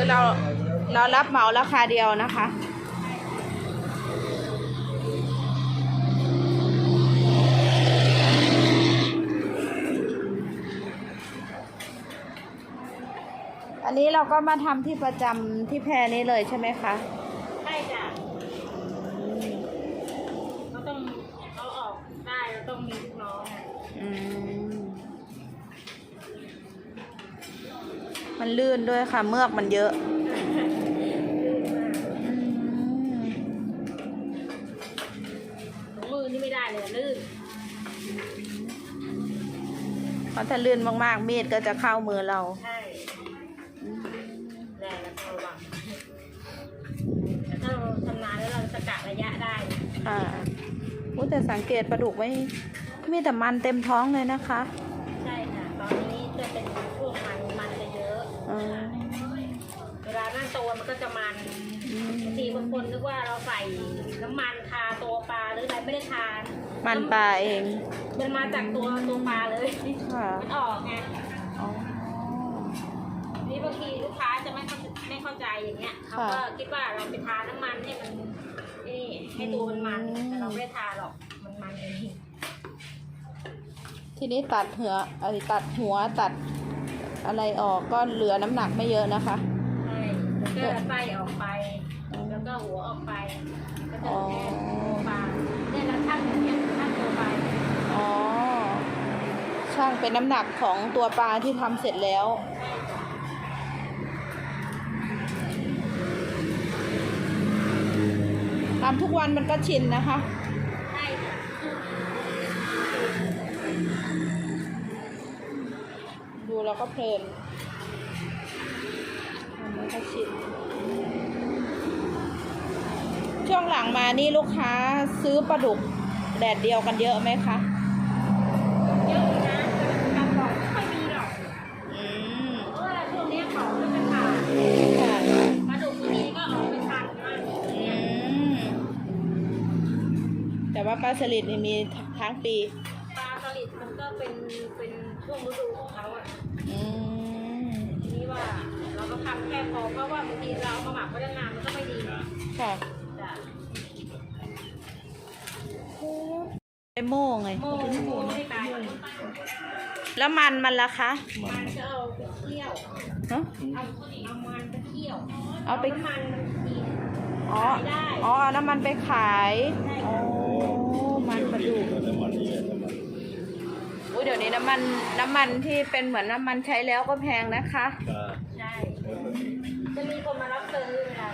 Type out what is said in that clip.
คือเราเรารับเหมาราคาเดียวนะคะ อันนี้เราก็มาทำที่ประจำที่แพรนี้เลยใช่ไหมคะ ใช่จ้ะเขาต้องเขาออกได้เราต้องมีลูกน้อง มันลื่นด้วยค่ะ เมือกมันเยอะอืมถุงมือนี่ไม่ได้เลยลื่นเพราะถ้าลื่นมากๆ มีดก็จะเข้ามือเรา ใช่แรงแล้วก็ระวังแต่ถ้าเราชำนาญแล้วเราจะกะระยะได้ ค่ะอู้แต่สังเกตปลาดุกไม่มีแต่มันเต็มท้องเลยนะคะใช่ค่ะ จะมันอืมบางทีบางคนนึกว่าเราใส่น้ำมันทาตัวปลาหรืออะไรไม่ได้ทานมันปลาเอง มันมาจากตัวตัวปลาเลยค่ะ มันออกไงอ๋อนี่บางทีลูกค้าจะไม่เข้าไม่เข้าใจอย่างเงี้ยเขาก็คิดว่าเราไปทาน้ำมันให้มันนี่ให้ตัวมันมันแต่เราไม่ได้ทาหรอกมันมันเองทีนี้ตัดหัวไอ้ตัดหัวตัดอะไรออกก็เหลือน้ำหนักไม่เยอะนะคะใช่แล้ว ก็ไส้ออกไป แล้วก็หัวออกไป ก็จะแค่ตัวปลาเนี่ยเราชั่งอย่างเงี้ยชั่งตัวปลาอ๋อช่างเป็นน้ำหนักของตัวปลาที่ทำเสร็จแล้วทำทุกวันมันก็ชินนะคะใช่ค่ะดูแล้วก็เพลิน มันก็ชินช่วงหลังมานี่ลูกค้าซื้อปลาดุกแดดเดียวกันเยอะไหมคะ เยอะอยู่นะแต่การบอกไม่ค่อยมีหรอกอืมเพราะว่าช่วงเนี้ยของไม่เป็นขาดค่ะปลาดุกบางทีก็ออกเป็นพันมากอืมแต่ว่าปลาสลิดนี่มีทั้งปี ปลาสลิดมันก็เป็นเป็นช่วงฤดูของเขาอะอืมทีนี้ว่า เราก็ทำแค่พอเพราะว่าบางทีเราเอามาหมักไว้นานๆมันก็ไม่ดีค่ะจ้ะไอโม่ไง โม่โม่ให้ตายแล้วมันมันล่ะคะ มันจะเอาไปเคี่ยวฮะเอาเอามันไปเคี่ยวเอาไปน้ำมันมันดีอ๋อขายได้อ๋อเอาน้ำมันไปขายใช่อ๋อค่ะมันปลาดุกน้ำมันนี่น้ำมันอุ้ยเดี๋ยวนี้น้ำมันน้ำมันที่เป็นเหมือนน้ำมันใช้แล้วก็แพงนะคะค่ะใช่ จะมีคนมารับซื้อเวลา